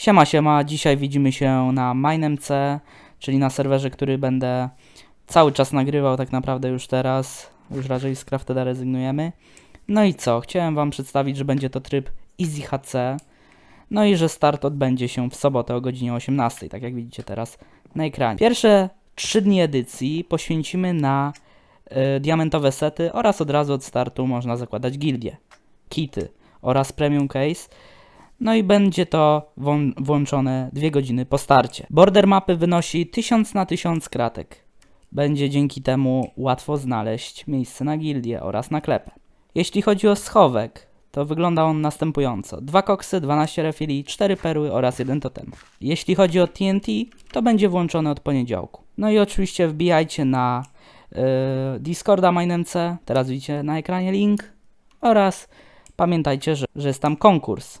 Siema, siema. Dzisiaj widzimy się na MineMC, czyli na serwerze, który będę cały czas nagrywał tak naprawdę już teraz. Już raczej z Craftada rezygnujemy. No i co? Chciałem wam przedstawić, że będzie to tryb Easy HC. No i że start odbędzie się w sobotę o godzinie 18, tak jak widzicie teraz na ekranie. Pierwsze 3 dni edycji poświęcimy na y, diamentowe sety oraz od razu od startu można zakładać gildie, kity oraz premium case. No i będzie to włą- włączone 2 godziny po starcie. Border mapy wynosi 1000 na 1000 kratek. Będzie dzięki temu łatwo znaleźć miejsce na gildię oraz na klepę. Jeśli chodzi o schowek, to wygląda on następująco. Dwa koksy, 12 refili, 4 perły oraz jeden totem. Jeśli chodzi o TNT, to będzie włączone od poniedziałku. No i oczywiście wbijajcie na yy, Discorda MineMC, teraz widzicie na ekranie link oraz pamiętajcie, że, że jest tam konkurs.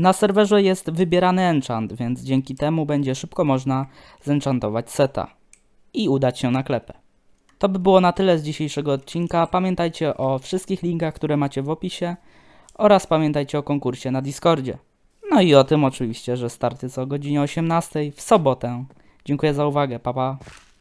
Na serwerze jest wybierany enchant, więc dzięki temu będzie szybko można zenchantować seta i udać się na klepę. To by było na tyle z dzisiejszego odcinka. Pamiętajcie o wszystkich linkach, które macie w opisie oraz pamiętajcie o konkursie na Discordzie. No i o tym oczywiście, że starty co o godzinie 18 w sobotę. Dziękuję za uwagę, pa pa.